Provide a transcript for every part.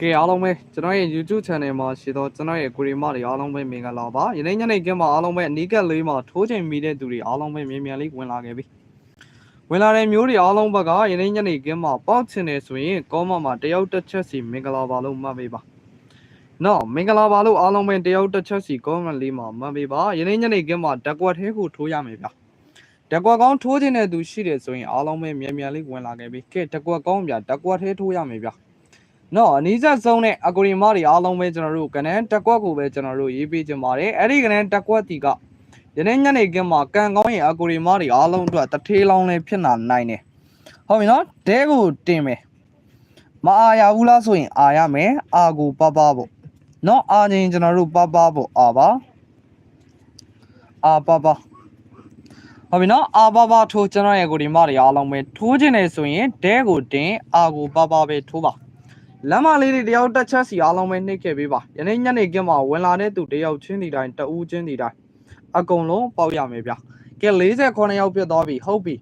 ကဲအားလုံးပဲကျွန်တော်ရဲ့ YouTube channel မှာရှိတော့ကျွန်တော်ရဲ့ကိုရီမတွေအားလုံးပဲမင်္ဂလာပါယနေ့ညနေခင်းမှာအားလုံးပဲအနီးကပ်လေးမှာထိုးချိန်မိတဲ့သူတွေအားလုံးပဲမြန်မြန်လေးဝင်လာခဲ့ပြီဝင်လာတဲ့မျိုးတွေအားလုံးဘက်ကယနေ့ညနေခင်းမှာပေါက်ချင်တယ်ဆိုရင်ကောမမှာတယောက်တစ်ချက်စီမင်္ဂလာပါလို့မှတ်ပေးပါနော်မင်္ဂလာပါလို့အားလုံးပဲတယောက်တစ်ချက်စီကောမလေးမှာမှတ်ပေးပါယနေ့ညနေခင်းမှာဓာတ်ကွက်သေးကိုထိုးရမယ်ဗျဓာတ်ကွက်ကောင်းထိုးခြင်းတဲ့သူရှိတယ်ဆိုရင်အားလုံးပဲမြန်မြန်လေးဝင်လာခဲ့ပြီကဲဓာတ်ကွက်ကောင်းဗျဓာတ်ကွက်သေးထိုးရမယ်ဗျ နော်အနီးစပ်ဆုံးတဲ့အကူရီမတွေအားလုံးပဲကျွန်တော်တို့ကနန်းတက်ကွက်ကိုပဲကျွန်တော်တို့ရေးပေးကြပါတယ်အဲ့ဒီကနန်းတက်ကွက်တီကယနေ့ညနေခင်းမှာကံကောင်းရင်အကူရီမတွေအားလုံးအတွက်တထေးလောင်းလေးဖြစ်လာနိုင်တယ်ဟုတ်ပြီနော်ဒဲကိုတင်မယ်မအားရဘူးလားဆိုရင်အာရမယ်အာကိုပပပေါ့နော်အာချင်းကျွန်တော်တို့ပပပေါ့အာပါအာပပဟုတ်ပြီနော်အာပပထိုးကျွန်တော်ရဲ့ကိုဒီမတွေအားလုံးပဲထိုးခြင်းနေဆိုရင်ဒဲကိုတင်အာကိုပပပဲထိုးပါ လမ်းမလေးတွေတယောက်တက်ချက်စီအားလုံးပဲနှိပ်ခဲ့ပေးပါယနေ့ညနေခင်းမှာဝင်လာတဲ့သူတယောက်ချင်းဒီတိုင်းတဦးချင်းဒီတိုင်းအကုန်လုံးပေါက်ရမယ်ဗျကဲ48ယောက်ပြတ်သွားပြီဟုတ်ပြီ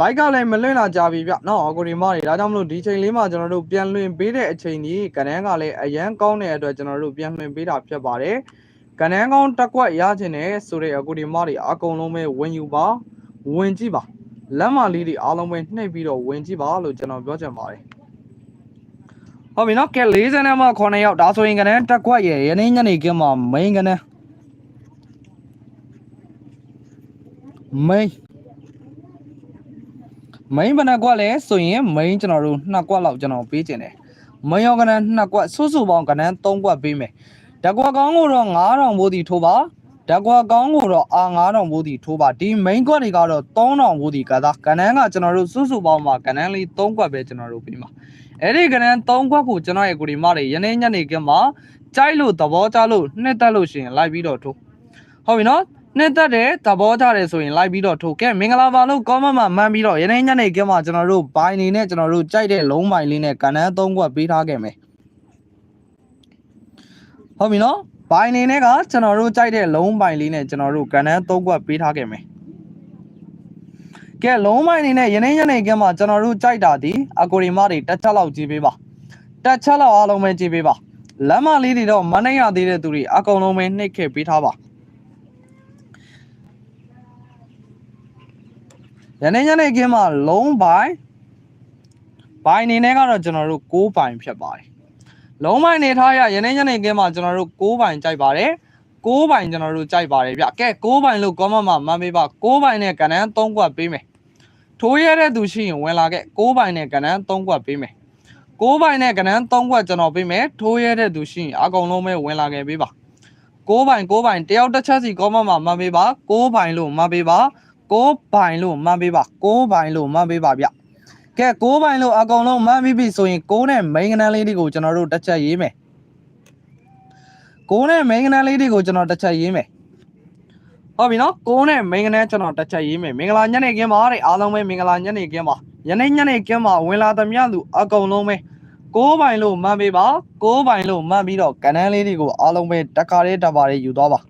like ကလည်းမလွင့်လာကြပြီဗျနော်အကိုဒီမတွေဒါကြောင့်မလို့ဒီချိန်လေးမှာကျွန်တော်တို့ပြန်လွင်ပေးတဲ့အချိန်ကြီးကနန်းကလည်းအရန်ကောင်းတဲ့အတွက်ကျွန်တော်တို့ပြန်လွင်ပေးတာဖြစ်ပါတယ်ကနန်းကောင်းတက်ကွက်ရခြင်းနဲ့ဆိုတဲ့အကိုဒီမတွေအကုန်လုံးပဲဝင်ယူပါဝင်ကြည့်ပါလမ်းမလေးတွေအားလုံးပဲနှိပ်ပြီးတော့ဝင်ကြည့်ပါလို့ကျွန်တော်ပြောချင်ပါတယ် ဟုတ်ပြီနော်ကဲ40နဲ့မှ9ရောက်ဒါဆိုရင်ကလည်းတက်ကွက်ရဲ့ယနေ့ညနေခင်းမှာ main ကလည်း main main ဘယ်နှကွက်လဲဆိုရင် main ကျွန်တော်တို့2ကွက်လောက်ကျွန်တော်ပေးခြင်းတယ် main ရောကလည်း2ကွက်စုစုပေါင်းကလည်း3ကွက်ပေးမယ်တက်ကွက်ကောင်းကိုတော့9000ဘိုးတီထိုးပါတက်ကွက်ကောင်းကိုတော့အာ9000ဘိုးတီထိုးပါဒီ main ကွက်တွေကတော့3000ဘိုးတီကသာကနန်းကကျွန်တော်တို့စုစုပေါင်းမှာကနန်းလေး3ကွက်ပဲကျွန်တော်တို့ပေးမှာ အဲ့ဒီကနန်း၃ခွက်ကိုကျွန်တော်ရဲ့ကိုဒီမတွေယနေ့ညနေခင်းမှာကြိုက်လို့သဘောကျလို့နှစ်သက်လို့ရှိရင်လိုက်ပြီးတော့ထိုးဟုတ်ပြီနော်နှစ်သက်တယ်သဘောကျတယ်ဆိုရင်လိုက်ပြီးတော့ထိုးကဲမင်္ဂလာပါလို့ comment မှာမှန်းပြီးတော့ယနေ့ညနေခင်းမှာကျွန်တော်တို့ဘိုင်နေနဲ့ကျွန်တော်တို့ကြိုက်တဲ့လုံးဘိုင်လေးနဲ့ကနန်း၃ခွက်ပေးထားခဲ့မယ်ဟုတ်ပြီနော်ဘိုင်နေနဲ့ကကျွန်တော်တို့ကြိုက်တဲ့လုံးဘိုင်လေးနဲ့ကျွန်တော်တို့ကနန်း၃ခွက်ပေးထားခဲ့မယ် ကဲလုံးမိုင်းနေနဲ့ယနေ့ညနေခင်းမှာကျွန်တော်တို့ကြိုက်တာဒီအကိုရီမတွေတက်ချက်လောက်ကြည့်ပေးပါတက်ချက်လောက်အားလုံးပဲကြည့်ပေးပါလမ်းမလေးတွေတော့မနိုင်ရသေးတဲ့သူတွေအကုန်လုံးပဲနှိပ်ခဲ့ပေးထားပါယနေ့ညနေခင်းမှာလုံးပိုင်းဘိုင်နေနဲ့ကတော့ကျွန်တော်တို့6ပိုင်ဖြစ်ပါတယ်လုံးမိုင်းနေထားရယနေ့ညနေခင်းမှာကျွန်တော်တို့6ပိုင်ကြိုက်ပါတယ်6ပိုင်ကျွန်တော်တို့ကြိုက်ပါတယ်ဗျကဲ6ပိုင်လို့ comment မှာမှတ်ပေးပါ6ပိုင်နဲ့ကဏ္ဍ3ကွက်ပေးမယ် ထိုးရတဲ့သူရှိရင်ဝင်လာခဲ့6ပိုင်နဲ့ကဏ္ဍ3ကွက်ပေးမယ်6ပိုင်နဲ့ကဏ္ဍ3ကွက်ကျွန်တော်ပေးမယ်ထိုးရတဲ့သူရှိရင်အကုန်လုံးပဲဝင်လာခဲ့ပေးပါ6ပိုင်6ပိုင်တယောက်တစ်ချက်စီကောမမှာမှတ်ပေးပါ6ပိုင်လို့မှတ်ပေးပါ6ပိုင်လို့မှတ်ပေးပါ6ပိုင်လို့မှတ်ပေးပါဗျကဲ6ပိုင်လို့အကုန်လုံးမှတ်ပြီးပြီဆိုရင်6နဲ့ main ကဏ္ဍလေးတွေကိုကျွန်တော်တို့တစ်ချက်ရေးမယ်6နဲ့ main ကဏ္ဍလေးတွေကိုကျွန်တော်တစ်ချက်ရေးမယ် ဟုတ်ပြီနော်ကိုနဲ့မင်္ဂနဲ့ကျွန်တော်တစ်ချက်ရေးမယ်မင်္ဂလာညနေခင်းပါတဲ့အားလုံးပဲမင်္ဂလာညနေခင်းပါယနေ့ညနေခင်းမှာဝင်လာသမျှလူအကုန်လုံးပဲကိုးပိုင်လို့မှန်ပေးပါကိုးပိုင်လို့မှန်ပြီးတော့ကဏ္ဍလေးတွေကိုအားလုံးပဲတခါလေးတပါလေးယူသွားပါ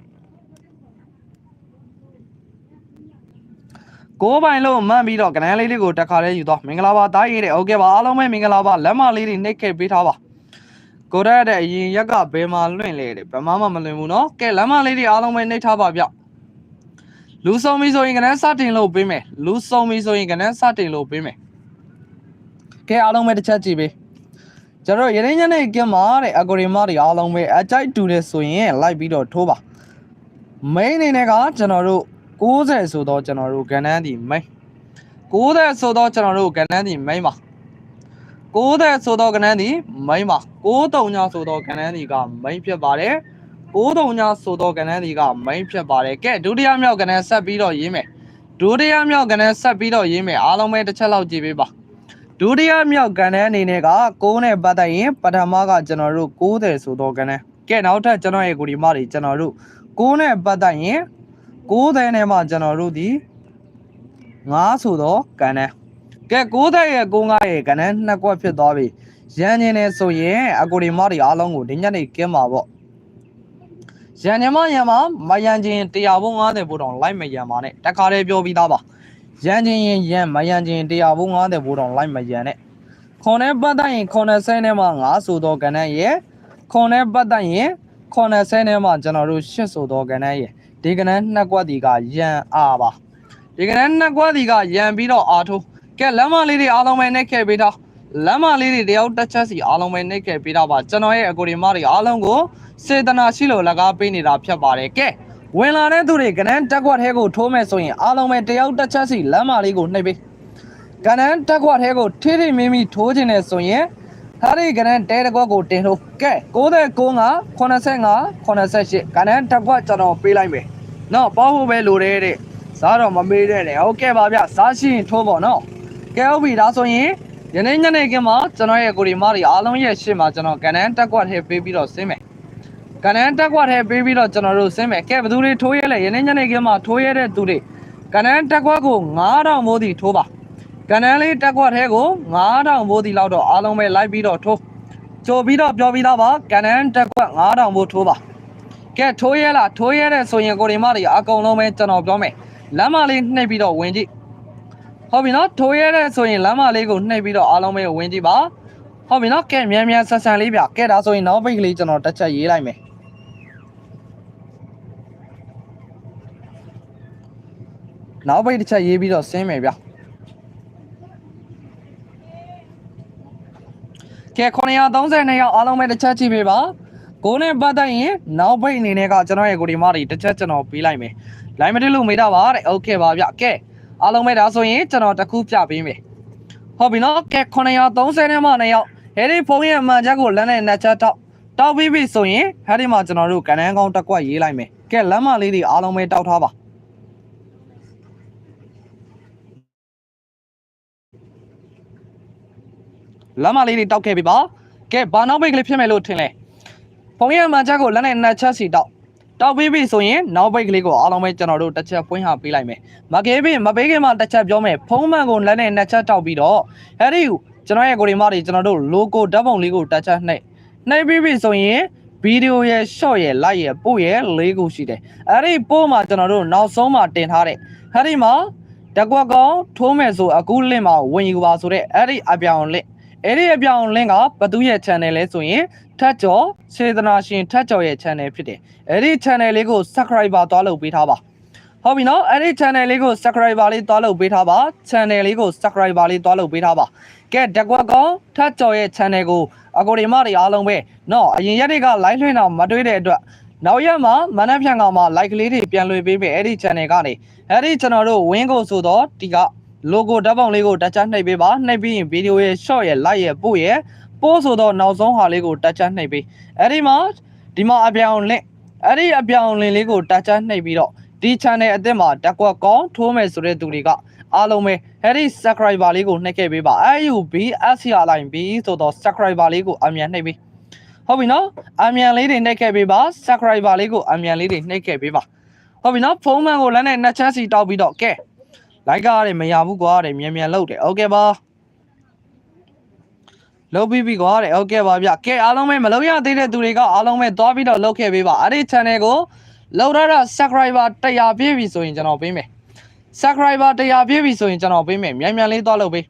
ကိုးပိုင်လို့မှန်ပြီးတော့ကဏ္ဍလေးတွေကိုတခါလေးယူသွားမင်္ဂလာပါတားရည်တဲ့ဟုတ်ကဲ့ပါအားလုံးပဲမင်္ဂလာပါလက်မလေးတွေနှိပ်ခဲ့ပေးထားပါကိုရက်တဲ့အရင်ရက်ကဘယ်မှာလွင့်လဲတဲ့ဘယ်မှမလွင့်ဘူးနော်ကဲလက်မလေးတွေအားလုံးပဲနှိပ်ထားပါဗျ လူဆုံးပြီဆိုရင်ကနန်းစတင်လို့ပေးမယ်လူဆုံးပြီဆိုရင်ကနန်းစတင်လို့ပေးမယ်ကဲအားလုံးပဲတစ်ချက်ကြည့်ပေးကျွန်တော်ရင်းညနေကင်းမှာတဲ့အကိုရီမတွေအားလုံးပဲအကြိုက်တူတယ်ဆိုရင်လိုက်ပြီးတော့ထိုးပါ main အနေနဲ့ကကျွန်တော်တို့60ဆိုတော့ကျွန်တော်တို့ကဏ္ဍဒီ main 60ဆိုတော့ကျွန်တော်တို့ကဏ္ဍဒီ main ပါ60ဆိုတော့ကဏ္ဍဒီ main ပါ93ညဆိုတော့ကဏ္ဍဒီက main ဖြစ်ပါတယ် 93ညဆိုတော့ကဏ္ဍဒီက main ဖြစ်ပါတယ်ကဲဒုတိယမြောက်ကဏ္ဍဆက်ပြီးတော့ရေးမယ်ဒုတိယမြောက်ကဏ္ဍဆက်ပြီးတော့ရေးမယ်အားလုံးပဲတစ်ချက်လောက်ကြည့်ပေးပါဒုတိယမြောက်ကဏ္ဍအနေနဲ့က6နဲ့ပတ်သက်ရင်ပထမကကျွန်တော်တို့60ဆိုတော့ကဏ္ဍကဲနောက်ထပ်ကျွန်တော်ရဲ့ကိုဒီမတွေကျွန်တော်တို့6နဲ့ပတ်သက်ရင်60နဲ့မှကျွန်တော်တို့ဒီ9ဆိုတော့ကဏ္ဍကဲ60ရဲ့95ရဲ့ကဏ္ဍနှစ်ကွက်ဖြစ်သွားပြီရန်ကျင်နေဆိုရင်အကိုဒီမတွေအားလုံးကိုဒီညနေကင်းပါပေါ့ ရန်ညမရန်မှာမရန်ချင်း100ဘုံ50ဘိုးတောင်လိုက်မရန်ပါနဲ့တခါတည်းပြောပြီးသားပါရန်ချင်းရင်ရန်မရန်ချင်း100ဘုံ50ဘိုးတောင်လိုက်မရန်နဲ့ခွန်နဲ့ပတ်သက်ရင်80နဲ့မှ9ဆိုတော့ကဏ္ဍရဲ့ခွန်နဲ့ပတ်သက်ရင်80နဲ့မှကျွန်တော်တို့8ဆိုတော့ကဏ္ဍရဲ့ဒီကဏ္ဍနှစ်ကွက်ဒီကရန်အားပါဒီကဏ္ဍနှစ်ကွက်ဒီကရန်ပြီးတော့အားထိုးကဲလမ်းမလေးတွေအားလုံးပဲနှိပ်ခဲ့ပေးတော့လမ်းမလေးတွေတယောက်တစ်ချက်စီအားလုံးပဲနှိပ်ခဲ့ပေးတော့ပါကျွန်တော်ရဲ့အကိုဒီမတွေအားလုံးကို စေတနာရှိလို့လကားပေးနေတာဖြစ်ပါတယ်ကဲဝင်လာတဲ့သူတွေကဏ္ဍတက်ကွက်ထဲကိုထိုးမဲ့ဆိုရင်အားလုံးပဲတယောက်တစ်ချက်စီလမ်းမလေးကိုနှိပ်ပေးကနန်းတက်ခွက်ထဲကိုထိထိမိမိထိုးခြင်းနဲ့ဆိုရင်ဟာဒီကနန်းတဲတစ်ခွက်ကိုတင်ထိုးကဲ69 85 88ကနန်းတက်ခွက်ကျွန်တော်ပေးလိုက်မယ်နော်ပေါ့ဖို့ပဲလိုတယ်တဲ့စားတော့မမေးတဲ့လေဟုတ်ကဲ့ပါဗျစားရှိရင်ထိုးပေါ့နော်ကဲဟုတ်ပြီဒါဆိုရင်ယနေ့ညနေခင်းမှာကျွန်တော်ရဲ့ကိုရီမားတွေအားလုံးရဲ့ရှေ့မှာကျွန်တော်ကနန်းတက်ခွက်ထဲပေးပြီးတော့ဆင်းမယ် ကနန်းတက်ခွက်ထဲပေးပြီးတော့ကျွန်တော်တို့ဆင်းမယ်ကဲဘယ်သူတွေထိုးရဲလဲယနေ့ညနေခင်းမှာထိုးရဲတဲ့သူတွေကနန်းတက်ခွက်ကို9000မိုးတီထိုးပါကဏ္ဍလေးတက်ခွက်ထဲကို9000ဘိုးဒီလောက်တော့အားလုံးပဲလိုက်ပြီးတော့ထိုးကြိုပြီးတော့ပြောပြီးသားပါကဏ္ဍတက်ခွက်9000ဘိုးထိုးပါကဲထိုးရဲလားထိုးရဲတဲ့ဆိုရင်ကိုရီမတွေအကုန်လုံးပဲကျွန်တော်ပြောမယ်လမ်းမလေးနှိပ်ပြီးတော့ဝင်ကြည့်ဟုတ်ပြီနော်ထိုးရဲတဲ့ဆိုရင်လမ်းမလေးကိုနှိပ်ပြီးတော့အားလုံးပဲဝင်ကြည့်ပါဟုတ်ပြီနော်ကဲမြန်မြန်ဆက်ဆန်လေးပြကဲဒါဆိုရင်နောက်ပိတ်ကလေးကျွန်တော်တစ်ချက်ရေးလိုက်မယ် နောက်ပိတ်တစ်ချက်ရေးပြီးတော့ဆင်းမယ်ဗျာ ကဲ932ရောက်အားလုံးပဲတစ်ချက်ကြည့်ပေးပါကိုနဲ့ပတ်သက်ရင်နောက်ပိတ်အနေနဲ့ကကျွန်တော်ရဲ့ကိုဒီမတွေတစ်ချက်ကျွန်တော်ပေးလိုက်မယ်လိုင်းမတက်လို့မေးတာပါတဲ့โอเคပါဗျကဲအားလုံးပဲဒါဆိုရင်ကျွန်တော်တစ်ခုပြပေးမယ်ဟုတ်ပြီနော်ကဲ930နဲ့မှ2ရောက်ဟဲဒီဖုန်းရဲ့အမှန်ချက်ကိုလမ်းနဲ့နှစ်ချက်တောက်တောက်ပြီးပြီဆိုရင်ဟဲဒီမှာကျွန်တော်တို့ကဏ္ဍကောင်းတစ်ကွက်ရေးလိုက်မယ်ကဲလမ်းမလေးတွေအားလုံးပဲတောက်ထားပါ လမ်းမလေးတွေတောက်ခဲ့ပြီပါကဲဘာနောက်ပိတ်ကလေးဖြစ်မယ်လို့ထင်လဲဖုန်းရဲ့အမှန်ချက်ကိုလက်နဲ့နှစ်ချက်စီတောက်တောက်ပြီးပြီဆိုရင်နောက်ပိတ်ကလေးကိုအားလုံးပဲကျွန်တော်တို့တစ်ချက်ပွင့်ဟာပေးလိုက်မယ်မကေးပြီမပေးခင်မှာတစ်ချက်ပြောမယ်ဖုန်းမှန်ကိုလက်နဲ့နှစ်ချက်တောက်ပြီးတော့အဲ့ဒီကျွန်တော်ရဲ့ကိုရီမတွေကျွန်တော်တို့ logo ဓာတ်ပုံလေးကိုတစ်ချက်နှိပ်နှိပ်ပြီးပြီဆိုရင်ဗီဒီယိုရဲ့ short ရဲ့ live ရဲ့ပို့ရဲ့လေးခုရှိတယ်အဲ့ဒီပို့မှာကျွန်တော်တို့နောက်ဆုံးမှာတင်ထားတဲ့အဲ့ဒီမှာတကွက်ကောင်ထိုးမယ်ဆိုအခုလင့်မှာဝင်ယူပါဆိုတဲ့အဲ့ဒီအပြောင်လင့် အဲ့ဒီအပြောင်လင်းကဘသူရဲ့ channel လဲဆိုရင်ထက်ကျော်စေတနာရှင်ထက်ကျော်ရဲ့ channel ဖြစ်တယ်အဲ့ဒီ channel လေးကို subscriber သွားလုပ်ပေးထားပါဟုတ်ပြီနော်အဲ့ဒီ channel လေးကို subscriber လေးသွားလုပ်ပေးထားပါ channel လေးကို subscriber လေးသွားလုပ်ပေးထားပါကဲတကွက်ကောင်ထက်ကျော်ရဲ့ channel ကိုအကိုဒီမတွေအားလုံးပဲနော်အရင်ရက်တွေက live လွှင့်တော့မတွေ့တဲ့အတွက်နောက်ရက်မှာမနက်ဖြန်ကောင်မှာ like ကလေးတွေပြန်လွှင့်ပေးမယ်အဲ့ဒီ channel ကနေအဲ့ဒီကျွန်တော်တို့ win ကိုဆိုတော့ဒီက logo ဓာတ်ပုံလေးကိုတက်ချနှိပ်ပေးပါနှိပ်ပြီးရင်ဗီဒီယိုရဲ့ short ရဲ့ live ရဲ့ပို့ရဲ့ပို့ဆိုတော့နောက်ဆုံးဟာလေးကိုတက်ချနှိပ်ပေးအဲ့ဒီမှာဒီမှာအပြောင်လင့်အဲ့ဒီအပြောင်လင့်လေးကိုတက်ချနှိပ်ပြီးတော့ဒီ channel အသစ်မှာတက်ကွက်ကောင်းထိုးမယ်ဆိုတဲ့သူတွေကအားလုံးပဲအဲ့ဒီ subscriber လေးကိုနှိပ်ခဲ့ပေးပါ AUB SCR line B ဆိုတော့ subscriber လေးကိုအမြန်နှိပ်ပေးဟုတ်ပြီနော်အမြန်လေးတွေနှိပ်ခဲ့ပေးပါ subscriber လေးကိုအမြန်လေးတွေနှိပ်ခဲ့ပေးပါဟုတ်ပြီနော်ဖုန်းမှန်ကိုလည်းနဲ့နှစ်ချက်စီတောက်ပြီးတော့ကဲ လိုက်ကားရတယ်မရဘူးကွာတဲ့မြန်မြန်လှုပ်တယ်โอเคပါလှုပ်ပြီးပြီကွာတဲ့โอเคပါဗျကဲအားလုံးပဲမလုပ်ရသေးတဲ့သူတွေကအားလုံးပဲသွားပြီးတော့လှုပ်ခဲ့ပေးပါအဲ့ဒီ channel ကိုလှုပ်ရတာ subscriber 100ပြည့်ပြီဆိုရင်ကျွန်တော်ပေးမယ် subscriber 100ပြည့်ပြီဆိုရင်ကျွန်တော်ပေးမယ်မြန်မြန်လေးသွားလှုပ်ပေး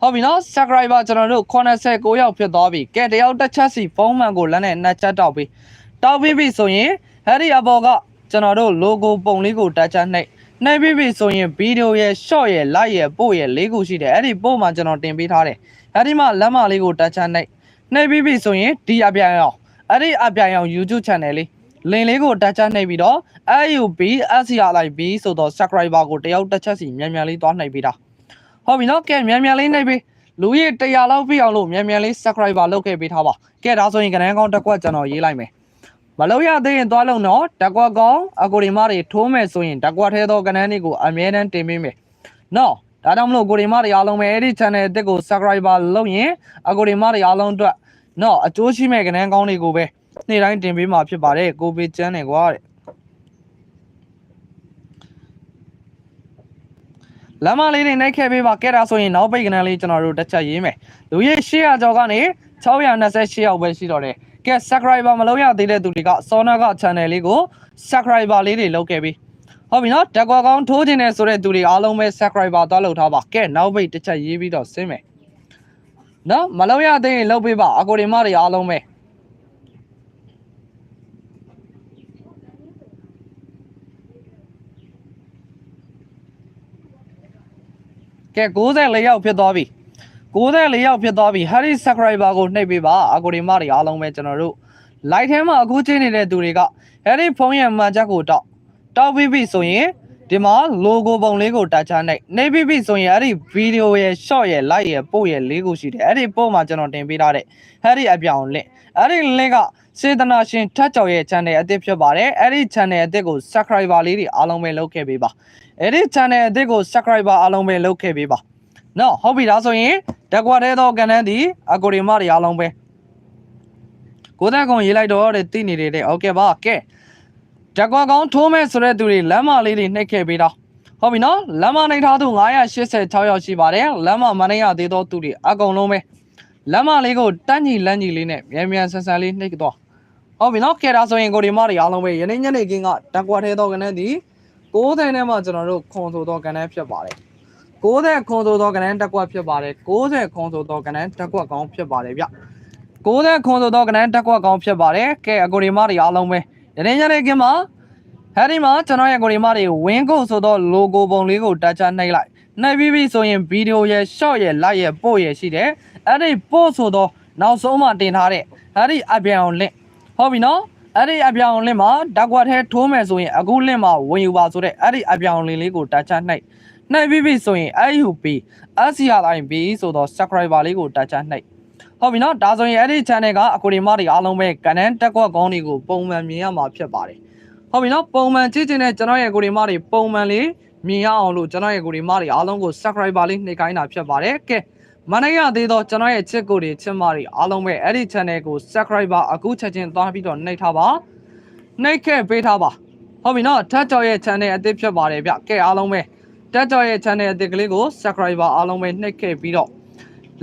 ဟုတ်ပြီနော် subscriber ကျွန်တော်တို့89ရောက်ဖြစ်သွားပြီကဲတယောက်တစ်ချက်စီဖုန်းမှန်ကိုလက်နဲ့နှစ်ချက်တောက်ပေးတောက်ပြီးပြီဆိုရင်အဲ့ဒီအပေါ်ကကျွန်တော်တို့ logo ပုံလေးကိုတက်ချက်နှိပ် နှိပ်ပြီးပြီဆိုရင်ဗီဒီယိုရဲ့ short ရဲ့ live ရဲ့ပို့ရဲ့လေးခုရှိတယ်အဲ့ဒီပို့မှာကျွန်တော်တင်ပေးထားတယ်အဲ့ဒီမှာလမ်းမလေးကိုတက်ချနှိပ်နှိပ်ပြီးပြီဆိုရင်ဒီအပြန်အောင်အဲ့ဒီအပြန်အောင် YouTube channel လေးလင်လေးကိုတက်ချနှိပ်ပြီးတော့ AUB SCRIB ဆိုတော့ subscriber ကိုတယောက်တစ်ချက်စီမြန်မြန်လေးသွားနှိပ်ပေးတာဟုတ်ပြီနော်ကဲမြန်မြန်လေးနှိပ်ပေးလူကြီး100လောက်ပြည့်အောင်လို့မြန်မြန်လေး subscriber လုပ်ခဲ့ပေးထားပါကဲဒါဆိုရင်ကနန်းကောင်းတစ်ခွက်ကျွန်တော်ရေးလိုက်မယ် မလို့ရသေးရင်သွားလုံးတော့တက်ကွက်ကောင်အကိုဒီမတွေထိုးမယ်ဆိုရင်တက်ကွက်ထဲသောကဏ္ဍလေးကိုအမြဲတမ်းတင်ပေးမယ်နော်ဒါကြောင့်မလို့ကိုဒီမတွေအားလုံးပဲအဲ့ဒီ channel အသစ်ကို subscriber လုပ်ရင်အကိုဒီမတွေအားလုံးအတွက်နော်အကျိုးရှိမဲ့ကဏ္ဍကောင်းတွေကိုပဲနေ့တိုင်းတင်ပေးမှာဖြစ်ပါတယ်ကိုပေးချမ်းတယ်ကွာတဲ့လမ်းမလေးတွေနှိပ်ခဲ့ပေးပါကဲတာဆိုရင်နောက်ပိတ်ကဏ္ဍလေးကျွန်တော်တို့တစ်ချက်ရေးမယ်လူကြီး800ကျော်ကနေ628ရောက်ပဲရှိတော့တယ် ကဲ subscriber မလုပ်ရသေးတဲ့သူတွေကစောနာက channel လေးကို subscriber လေးတွေလုပ်ခဲ့ပြီဟုတ်ပြီနော်တက်ကွာကောင်းထိုးခြင်းနဲ့ဆိုတဲ့သူတွေအားလုံးပဲ subscriber သွားလုပ်ထားပါကဲနောက်ပိတ်တစ်ချက်ရေးပြီးတော့ဆင်းမယ်နော်မလောက်ရသေးရင်လောက်ပေးပါအကိုဒီမတွေအားလုံးပဲကဲ94ယောက်ဖြစ်သွားပြီ 94ယောက်ဖြစ်သွားပြီ Harry subscriber ကိုနှိပ်ပေးပါအကိုဒီမတွေအားလုံးပဲကျွန်တော်တို့ live ထဲမှာအခုချင်းနေတဲ့သူတွေက Harry ဖုန်းရဲ့မှန်ချက်ကိုတောက်တောက်ပြီးပြီဆိုရင်ဒီမှာ logo ပုံလေးကိုတက်ချနိုင်နေပြီးပြီဆိုရင်အဲ့ဒီ video ရဲ့ short ရဲ့ like ရဲ့ post ရဲ့လေးခုရှိတယ်အဲ့ဒီ post မှာကျွန်တော်တင်ပေးထားတဲ့ Harry အပြောင် link အဲ့ဒီ link ကစေတနာရှင်ထက်ကြော်ရဲ့ channel အသစ်ဖြစ်ပါတယ်အဲ့ဒီ channel အသစ်ကို subscriber လေးတွေအားလုံးပဲလုပ်ခဲ့ပေးပါအဲ့ဒီ channel အသစ်ကို subscriber အားလုံးပဲလုပ်ခဲ့ပေးပါ နော်ဟုတ်ပြီဒါဆိုရင်တကွာတဲ့သောကဏ္ဍသည်အကိုရီမတွေအားလုံးပဲကိုသားကောင်ရေးလိုက်တော့တဲ့သိနေတယ်တဲ့ဟုတ်ကဲ့ပါကဲတကွာကောင်ထိုးမဲ့ဆိုတဲ့သူတွေလမ်းမလေးတွေနှိပ်ခဲ့ပေးတော့ဟုတ်ပြီနော်လမ်းမနှိပ်ထားသူ986ယောက်ရှိပါတယ်လမ်းမမနှိပ်ရသေးသောသူတွေအကုန်လုံးပဲလမ်းမလေးကိုတန်းကြီးလမ်းကြီးလေးနဲ့မြန်မြန်ဆန်ဆန်လေးနှိပ်တော့ဟုတ်ပြီနော်ကဲဒါဆိုရင်ကိုရီမတွေအားလုံးပဲယနေ့ညနေခင်းကတကွာတဲ့သောကဏ္ဍသည်60နဲ့မှကျွန်တော်တို့ခွန်ဆိုသောကဏ္ဍဖြစ်ပါတယ် 60ခွန်ဆိုသောကဏ္ဍတက်ကွက်ဖြစ်ပါတယ်60ခွန်ဆိုသောကဏ္ဍတက်ကွက်ကောင်းဖြစ်ပါတယ်ဗျ60ခွန်ဆိုသောကဏ္ဍတက်ကွက်ကောင်းဖြစ်ပါတယ်ကဲအကိုဒီမတွေအားလုံးပဲယနေ့ညနေခင်းမှာဟဲဒီမှာကျွန်တော်ရဲ့ကိုဒီမတွေဝင်းကုတ်ဆိုသော logo ပုံလေးကိုတက်ချနှိပ်လိုက်နှိပ်ပြီးပြီဆိုရင်ဗီဒီယိုရဲ့ short ရဲ့ live ရဲ့ post ရဲ့ရှိတယ်အဲ့ဒီ post ဆိုသောနောက်ဆုံးမှတင်ထားတဲ့အဲ့ဒီအပြောင် link ဟုတ်ပြီနော်အဲ့ဒီအပြောင် link မှာတက်ကွက်ထဲထိုးမယ်ဆိုရင်အခု link မှာဝင်ယူပါဆိုတဲ့အဲ့ဒီအပြောင် link လေးကိုတက်ချနှိပ် နှိပ်ပြီးပြီဆိုရင် IUP SCRIB ဆိုတော့ subscriber လေးကိုတက်ချနှိပ်ဟုတ်ပြီနော်ဒါဆိုရင်အဲ့ဒီ channel ကအကိုဒီမတွေအားလုံးပဲကန်နန်းတက်ကွက်ကောင်းတွေကိုပုံမှန်မြင်ရမှာဖြစ်ပါတယ်ဟုတ်ပြီနော်ပုံမှန်ကြည့်ချင်တဲ့ကျွန်တော်ရဲ့ကိုဒီမတွေပုံမှန်လေးမြင်ရအောင်လို့ကျွန်တော်ရဲ့ကိုဒီမတွေအားလုံးကို subscriber လေးနှိပ်ခိုင်းတာဖြစ်ပါတယ်ကဲမနိုင်ရသေးတော့ကျွန်တော်ရဲ့ချစ်ကိုတွေချစ်မတွေအားလုံးပဲအဲ့ဒီ channel ကို subscriber အခုချက်ချင်းသွားပြီးတော့နှိပ်ထားပါနှိပ်ခဲ့ပေးထားပါဟုတ်ပြီနော်ထက်ကြော်ရဲ့ channel အသစ်ဖြစ်ပါတယ်ဗျကဲအားလုံးပဲ တက်ကြော်ရဲ့ channel အသစ်ကလေးကို subscriber အားလုံးပဲနှိပ်ခဲ့ပြီးတော့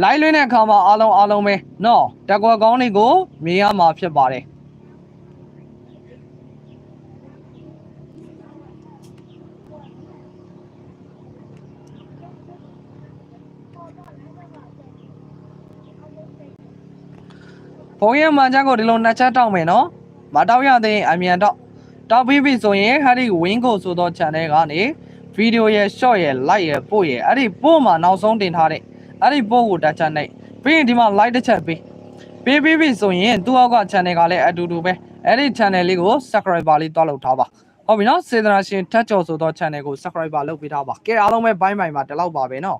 live လွှင့်တဲ့အခါမှာအားလုံးအားလုံးပဲနော်တက်ကွာကောင်းလေးကိုမြင်ရမှာဖြစ်ပါတယ်ဘုံရဲ့မှန်ချမ်းကိုဒီလိုနှစ်ချက်တောက်မယ်နော်မတောက်ရသေးရင်အမြန်တော့တောက်ပြီးပြီဆိုရင်ဟာဒီဝင်းကိုဆိုသော channel ကနေ ဗီဒီယိုရဲ့ short ရဲ့ like ရဲ့ပို့ရဲ့အဲ့ဒီပို့မှာနောက်ဆုံးတင်ထားတဲ့အဲ့ဒီပို့ကိုတက်ချက်နိုင်ပြီးရင်ဒီမှာ like တစ်ချက်ပေးပေးပြီးပြီဆိုရင်သူ့အောက်က channel ကလည်းအတူတူပဲအဲ့ဒီ channel လေးကို subscriber လေးတွားလုပ်ထားပါဟုတ်ပြီနော်စေတနာရှင်ထက်ကျော်ဆိုသော channel ကို subscriber လုပ်ပေးထားပါကဲအားလုံးပဲဘိုင်းဘိုင်းပါဒီလောက်ပါပဲနော်